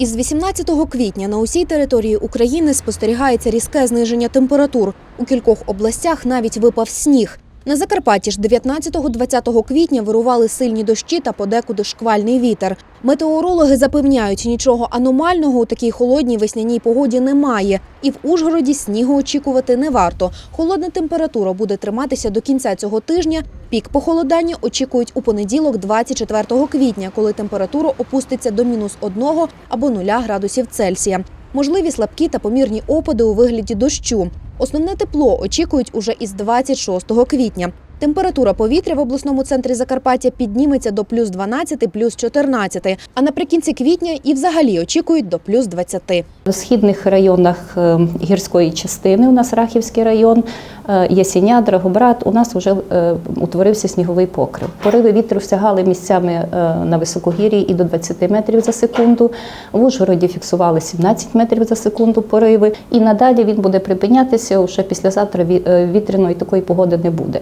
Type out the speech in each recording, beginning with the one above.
Із 18 квітня на усій території України спостерігається різке зниження температур. У кількох областях навіть випав сніг. На Закарпатті ж 19-20 квітня вирували сильні дощі та подекуди шквальний вітер. Метеорологи запевняють, нічого аномального у такій холодній весняній погоді немає. І в Ужгороді снігу очікувати не варто. Холодна температура буде триматися до кінця цього тижня. Пік похолодання очікують у понеділок, 24 квітня, коли температура опуститься до мінус 1 або 0 градусів Цельсія. Можливі слабкі та помірні опади у вигляді дощу. Основне тепло очікують уже із 26 квітня. Температура повітря в обласному центрі Закарпаття підніметься до плюс 12, плюс 14, а наприкінці квітня і взагалі очікують до плюс 20. У східних районах е, гірської частини у нас Рахівський район, е, Ясіня, Драгобрат, у нас вже е, утворився сніговий покрив. Пориви вітру сягали місцями на високогір'ї і до 20 метрів за секунду. В Ужгороді фіксували 17 метрів за секунду пориви. І надалі він буде припинятися. Вже післязавтра ві- вітряної такої погоди не буде.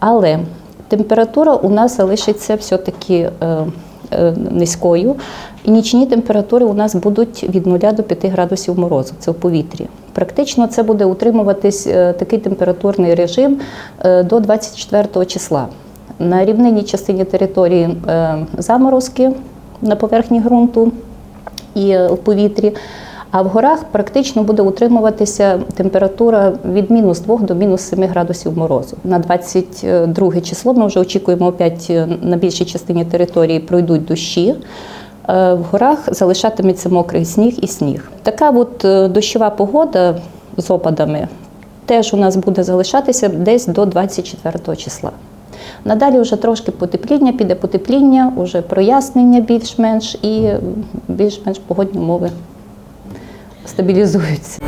Але температура у нас залишиться все-таки е, е, низькою. І нічні температури у нас будуть від 0 до 5 градусів морозу. Це в повітрі. Практично це буде утримуватись е, такий температурний режим до 24 числа. На рівнинній частині території заморозки на поверхні ґрунту і в повітрі. А в горах практично буде утримуватися температура від мінус 2 до мінус 7 градусів морозу. На 22 число ми вже очікуємо опять е, на більшій частині території пройдуть дощі. Е, В горах залишатиметься мокрий сніг і сніг. Така от е, дощова погода з опадами теж у нас буде залишатися десь до 24 числа. Надалі вже трошки потепління, піде потепління, вже прояснення більш-менш і більш-менш погодні умови стабілізуються.